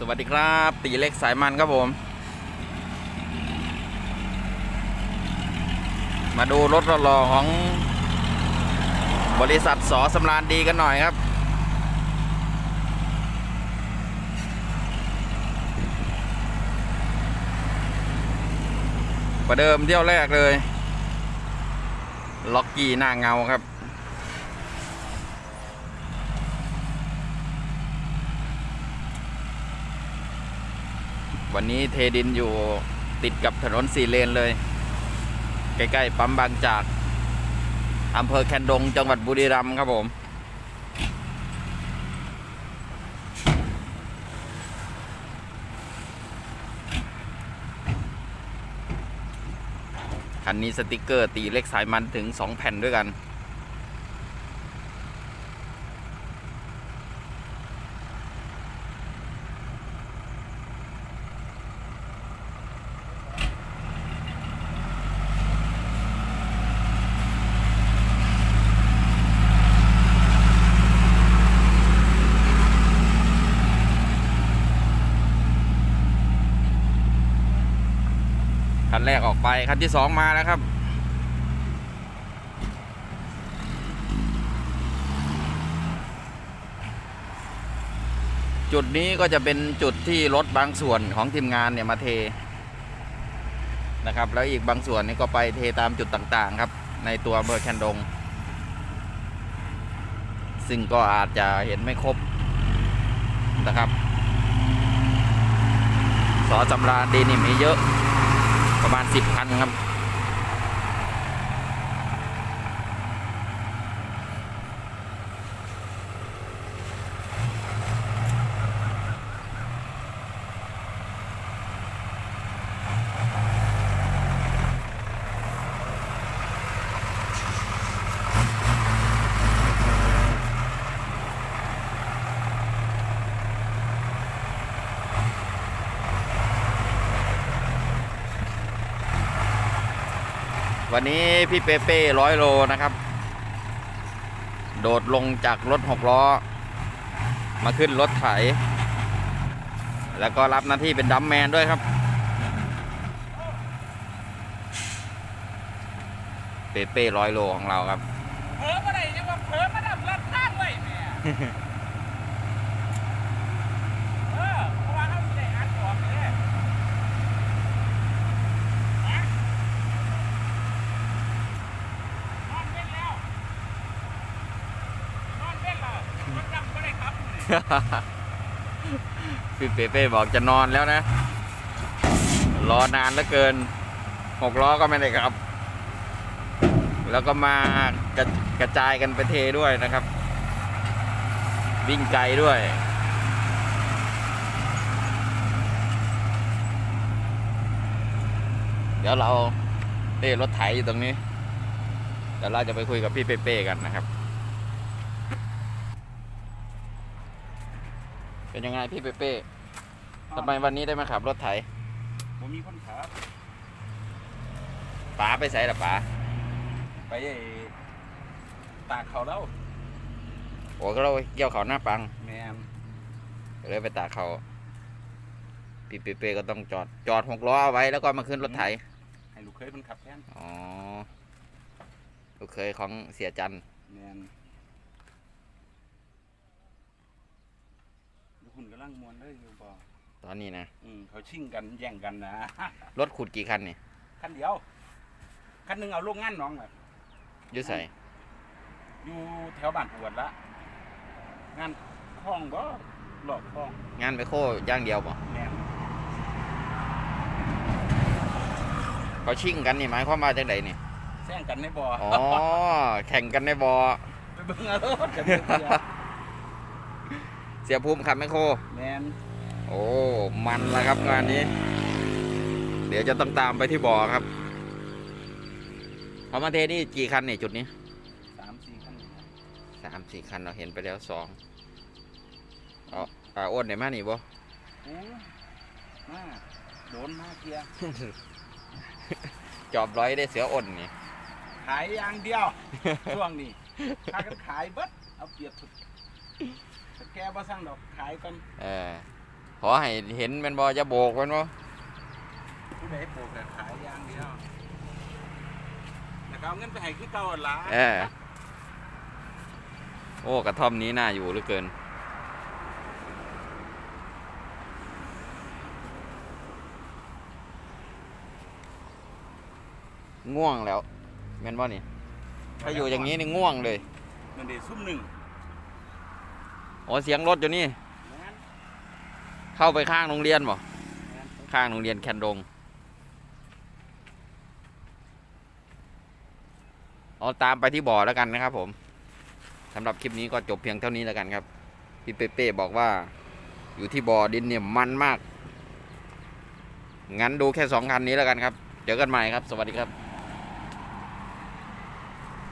สวัสดีครับ ตีเล็กสายมันครับผม มาดูรถหล่อของบริษัทสอสำราญดีกันหน่อยครับ ประเดิมเที่ยวแรกเลย ล็อกกี้หน้าเงาครับ วันนี้เทดินอยู่ติดกับถนนสี่เลนเลย ใกล้ๆปั๊มบางจากอำเภอแคนดงจังหวัดบุรีรัมย์ครับผม คันนี้สติกเกอร์ตีเล็กสายมันถึง 2 แผ่นด้วยกัน คันแรกออกไปคันที่สองมาแล้วครับ จุดนี้ก็จะเป็นจุดที่รถบางส่วนของทีมงานเนี่ยมาเทนะครับ แล้วอีกบางส่วนนี่ก็ไปเทตามจุดต่างๆครับ ในตัวอำเภอแคนดง ซึ่งก็อาจจะเห็นไม่ครบนะครับสอจำราญดีนี่มีเยอะ ประมาณสิบคันครับ วันนี้พี่เปเป้ร้อยโลนะครับ โดดลงจากรถหกล้อ มาขึ้นรถไถ แล้วก็รับหน้าที่เป็นดัมแมนด้วยครับ เปเป้ร้อยโลของเราครับเผลอมาได้ยังว่าเผลอมาดับรัดข้างไว้แม่ออเพราะว่าเขาได้อัดออกเลยนะนอนเว้นแล้วนอนเว้นแล้วมันจำไม่ได้ครับนี่ พี่เปเป้บอกจะนอนแล้วนะ รอนานเหลือเกินหกล้อก็ไม่ได้ครับ แล้วก็มากระกระจายกันไปเทด้วยนะครับ วิ่งไกลด้วยเดี๋ยวเราเต้รถไถอยู่ตรงนี้เดี๋ยวเราจะไปคุยกับพี่เป้ๆกันนะครับ เป็นยังไงพี่เป้ๆทำไมวันนี้ได้มาขับรถไถผมมีคนขับป๋าไปใส่ละป๋าไปไอ้ตากเขาแล้วโอ้ก็เราเกี่ยวเขาหน้าปังแมนเลยไปตากเขาพี่เป้ๆก็ต้องจอดจอดหกล้อเอาไว้แล้วก็มาขึ้นรถไถให้ลูกเคยคนขับแทนอ๋อลูกเคยของเสียจันทร์แมนลูกคุณกำลั งมวนเลยอยู่บ่ตอนนี้นะอืมเขาชิงกันแย่งกันนะ รถขุดกี่คันนี่คันเดียว คันหนึ่งเอาลูกงานน้องแบบอยุ่ใส่อยู่แถวบ้านปวดละ งานคลองบ่หลอกคลองงานไปโค้อย่างเดียวป่ะแม่นเขาชิ่งกันนี่หมายความว่าจังไดนี่แซงกันในบ่ออ๋อแข่งกันในบอ่อ ไปเบิ่งเอากันเบิ่งเอา เสียภูมิขับไมคโคร แม่นโอ้ มันแล้วครับงานนี้ เดี๋ยวจะต้องตามไปที่บ่อครับเขามาเทนี่กี่คันเนี่ยจุดนี้สามสี่คันนี่นะสามสี่คันเราเห็นไปแล้วสองเอาอ่าอ้วนไหนมานี่บ่โอ้มาโดนมาเคลียร์จอบร้อยได้เสืออ้นนี่ ขายอย่างเดียว ช่วงนี้ถ้ากันขายเบิดเอาเปรียบสุดแต่แกบ่สั่งดอกขายกันเออขอให้เห็นแมันบอจะโบกแมันบ่ผู้ใดปลูกแต่ขายอย่างเดียวแล้วก็เอาเงินไปให้คือเก่าหั่นล่ะเออโอ้กระท่อมนี้น่าอยู่เหลือเกิน ง่วงแล้วแม่นบ่นี่ถ้าอยู่อย่างนี้นี่ง่วงเลย มันได้ซุ่มหนึ่ง อ๋อเสียงรถอยู่นี่แม่นเข้าไปข้างโรงเรียนบ่แม่นข้างโรงเรียนแคนดงเอาตามไปที่บ่อแล้วกันนะครับ ผมสำหรับคลิปนี้ก็จบเพียงเท่านี้แล้วกันครับพี่เป้ๆบอกว่า อยู่ที่บ่อดินเนี่ยมันมาก งั้นดูแค่สองคันนี้แล้วกันครับ เจอกันใหม่ครับ สวัสดีครับ